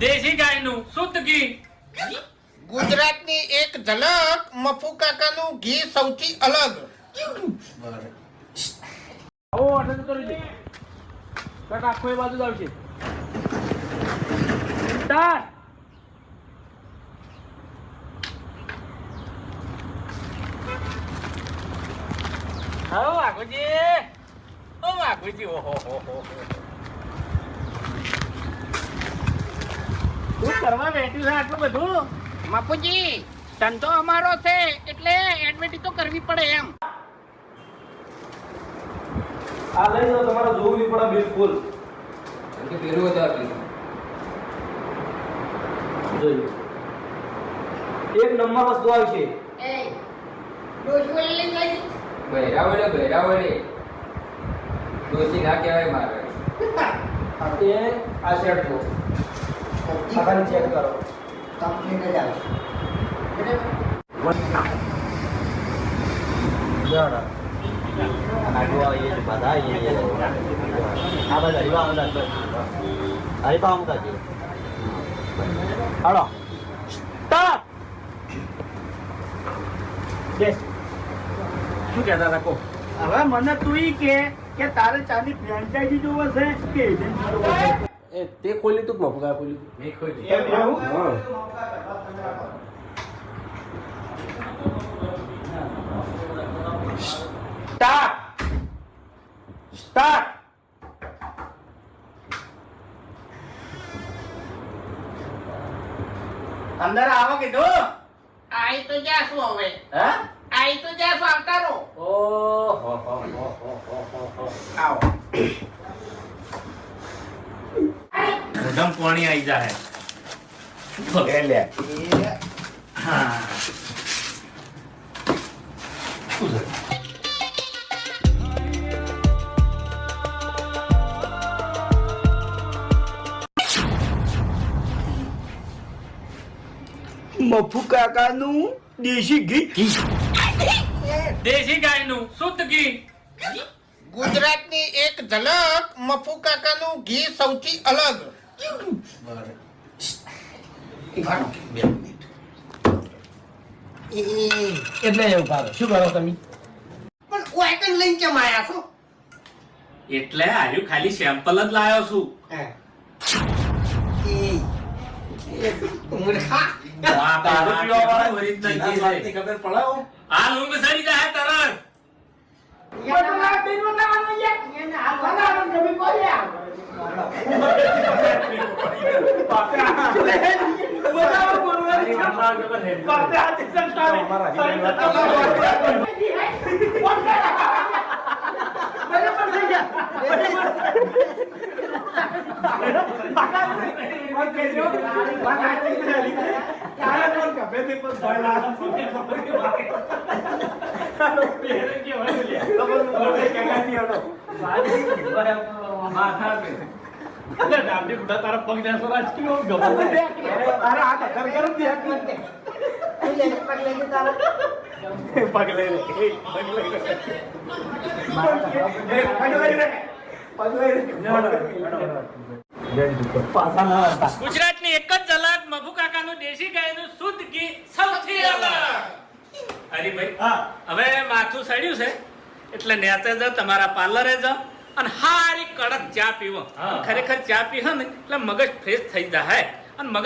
દેશી ગાયનું શુદ્ધ ઘી. ગુજરાતની એક ઝલક મફુ કાકાનું ઘી સૌથી અલગ. આવો અટલ જતો રહેજે કાકા આખો એ બાજુ જ આવશે સ્ટાર્ટ હા વાઘુજી. ઓ વાઘુજી ઓહો હો હો. કરવા બેઠી છે આટલું બધું? બાપુજી ધંધો અમારો છે એટલે એડવર્ટી તો કરવી પડે એમ. આ લઈ જાઓ તમારે જોવું નહીં પડે બિલકુલ. જોયું. એક નંબર વસ્તુ આવશે બહેરાવડે બહેરાવડે દોષી ના કહેવાય મારે. એ આ શર્ટ જો. ચેક કરો. સ્ટાર્ટ શું કહેતા હતા કો? હવે મને તું ઈ કે કે તારે ચાની ફ્રેન્ચાઇઝી જોવો છે કે એજન્ટ જોવો છે? એ તે ખોલી તું મફકા ખોલી મેં ખોલી એમ એવું? હા સ્ટાર્ટ સ્ટાર્ટ અંદર આવો કીધું આઈ તો જાશું હવે હે આઈ તો જાશું આવતા પાણી આવી જાય લે. હા મફુ કાકાનું દેશી ઘી દેશી ગાયનું શુદ્ધ ઘી ગુજરાતની એક ઝલક મફુ કાકાનું ઘી સૌથી અલગ. એટલે એવું ભાવે શું કરો તમે પણ વાયકન લઈને કેમ આયા છો એટલે આર્યું ખાલી સેમ્પલ જ લાયો છું હે. એ, એ, મૂર્ખા. પીવા વાળા છે. ખબર પડે આ ઊંઘ સડી જાય તરત બાપે હાથે સંતાડે. બરાબર થઈ ગયા. વાત કહેજો. ની. તારે કેવો પગ તારા. પગ લઈ લે પગ લઈ લે. પગ લઈ લે. પગ લઈ લે. ગુજરાતની એક જ ઝલક મફુ કાકાનું દેશી ગાયનું શુદ્ધ ઘી સૌથી અલગ. હરીભાઈ હવે માથું સડ્યું છે એટલે નેચે જાઓ તમારા પાર્લરે જ. અને હારી કડક ચા પીવો. ખરેખર ચા પીવો ને એટલે મગજ ફ્રેશ થઈ જાય. અને મગજ